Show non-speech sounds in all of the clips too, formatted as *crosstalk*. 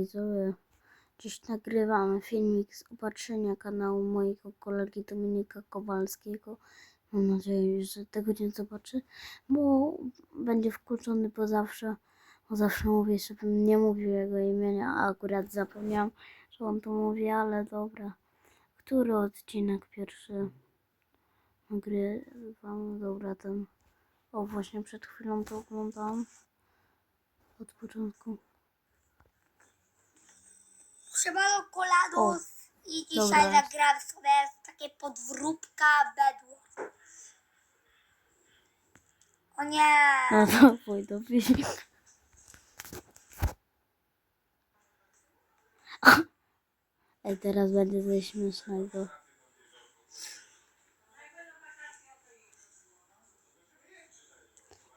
widzowie. Dziś nagrywamy filmik z opatrzenia kanału mojego kolegi Dominika Kowalskiego. Mam nadzieję, że tego nie zobaczy, bo będzie wkurczony, bo zawsze, bo zawsze mówię, żebym nie mówił jego imienia, a akurat zapomniałam, że on to mówi, ale dobra. Który odcinek pierwszy nagrywam? Dobra, ten. O, właśnie przed chwilą to oglądałam. Od początku. Siemano Koladus i dzisiaj dobra. nagram sobie takie podwróbka bedło. O nie! No to pójdę filmik. Ej, teraz będzie coś śmiesznego.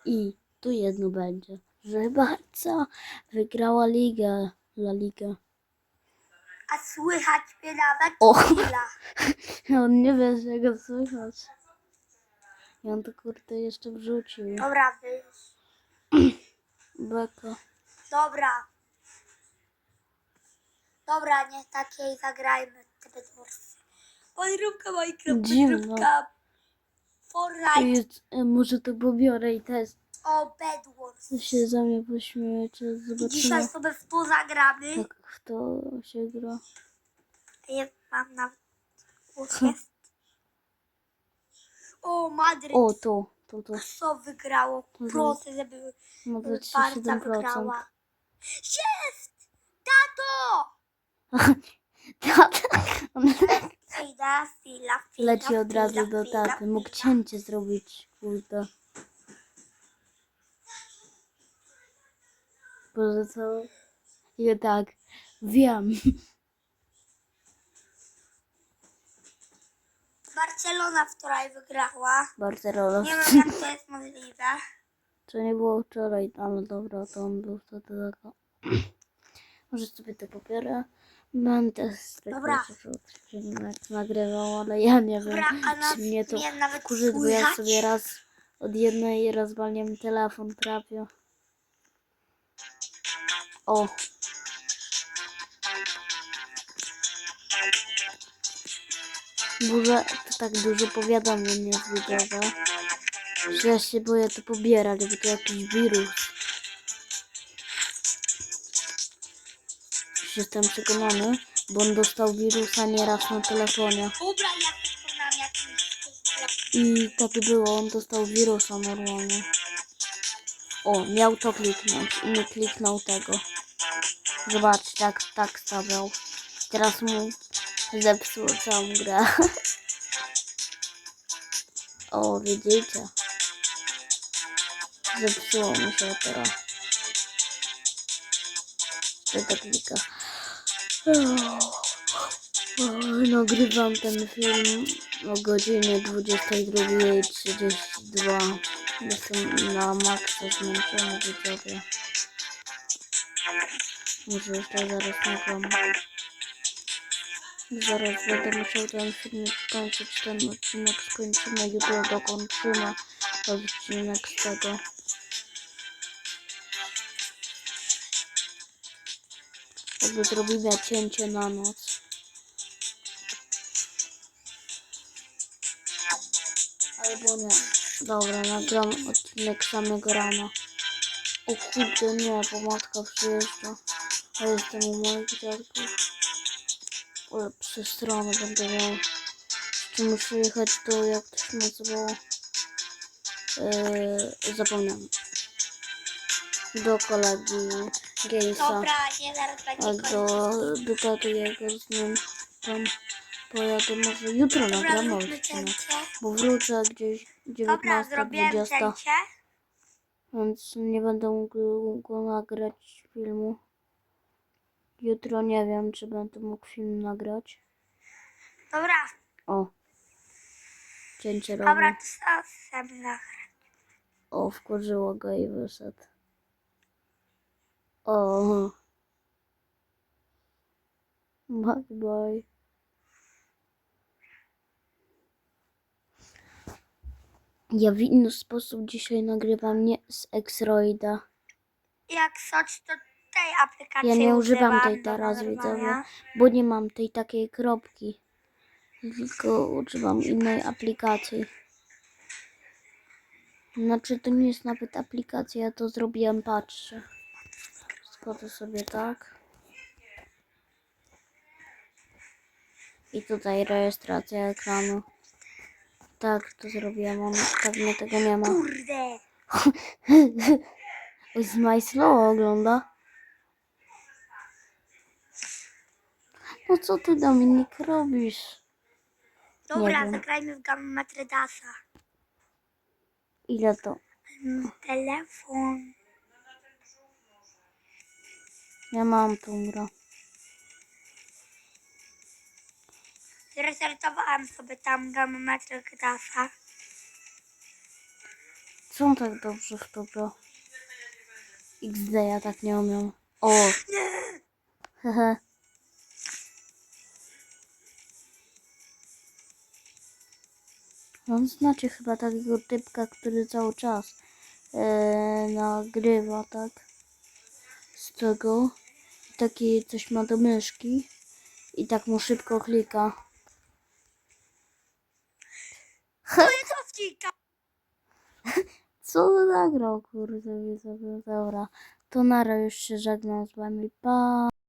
I tu jedno będzie, że Barca wygrała ligę, La Liga. A słychać mnie nawet O. chwila. *laughs* On nie wie, że go słychać. I on to kurde jeszcze wrzucił. Dobra, wyjść. *clears throat* Beka. Dobra. Dobra, nie takiej zagrajmy te bedworsy. Podróbka Minecraft, Dziwne. podróbka Fortnite. Jest, e, może to pobiorę i też O, Bedwars. się za mnie pośmiejecie. I Zobaczymy, dzisiaj sobie w to zagramy. jak w to się gra. Ja mam nawet głos jest. O, Madryt. O, to, to, to. Co wygrało? Proszę, żeby Ma Barca 27%. wygrała. Jest! Tato! *laughs* Fila, fila, Leci od razu fila, do fila, taty. Mógł fila. cięcie zrobić, kurde. Boże, co? I tak, wiem. Barcelona wczoraj wygrała. Barcelona. Nie wiem, jak to jest możliwe. To nie było wczoraj, ale dobra, to on był wtedy taka. Może sobie to pobiorę. Będę tego Dobra. filmek nagrywał, ale ja nie wiem, Dobra, a nas czy mnie to mnie nawet wkurzy, bo ja słychać. sobie raz od jednej rozwaliłem telefon prawie. O. Burza, to tak dużo powiadomień jest widowe, że ja się boję to pobierać, bo to jakiś wirus. Jestem przekonany, bo on dostał wirusa nieraz na telefonie. I tak było, on dostał wirusa normalnie. O, miał to kliknąć i nie kliknął tego. Zobaczcie, tak, tak stawiał. Teraz mu zepsuło całą grę. *laughs* O, widzicie? Zepsuło mu się teraz. Tego klika. Nagrywam ten film o godzinie 22.32. Jestem na maksa zmęczony widzowie. Może jeszcze zaraz nagram. Zaraz będę musiał ten filmik skończyć, ten odcinek skończymy, jutro dokończymy odcinek z tego. Jakby zrobimy cięcie na noc. Albo nie. Dobra, nagram odcinek samego rana. O kurde, nie, bo matka przyjeżdża. A jestem u moich dziadków. Ale przestronę będę miał. Jeszcze muszę jechać do, jak to się nazywało? Yy, zapomniałem. Do kolegi Gejsa. Dobra, nie, zaraz A będzie do, koniec. do taty jego z nim tam pojadę może jutro Dobra, nagram odcinek. Bo wrócę gdzieś Dobra, zrobiłem 19-20, cięcie. więc nie będę mógł go nagrać filmu. Jutro nie wiem, czy będę mógł film nagrać. Dobra, O, cięcie dobra, robię. to sam nagrać. O, wkurzyło go i wyszedł. O. Bye bye. Ja w inny sposób dzisiaj nagrywam nie z X-Roida. Jak coś, to tej aplikacji Ja nie używam tej teraz, nagrywania. widzowie, bo nie mam tej takiej kropki. Tylko używam innej aplikacji. Znaczy, to nie jest nawet aplikacja, ja to zrobiłem, patrzcie. Schodzę sobie tak. I tutaj rejestracja ekranu. Tak, to zrobiłem, on pewnie tego nie ma. Kurde. *laughs* Z My Slow ogląda. No co ty Dominik robisz? Dobra, wiem. zagrajmy w Gamma Tredasa. Ile to? Mm, Telefon. Ja mam tą grę. Zrestartowałam sobie tam Gamma Tredasa. Co tak dobrze w to gra? XD ja tak nie umiem. O! Hehe. On znacie chyba takiego typka, który cały czas e, nagrywa, tak? Z tego. Taki coś ma do myszki. I tak mu szybko klika. To jest odcinka. Co nagrał, kurde, widzowie? Dobra. To nara już się żegnam z wami. Pa!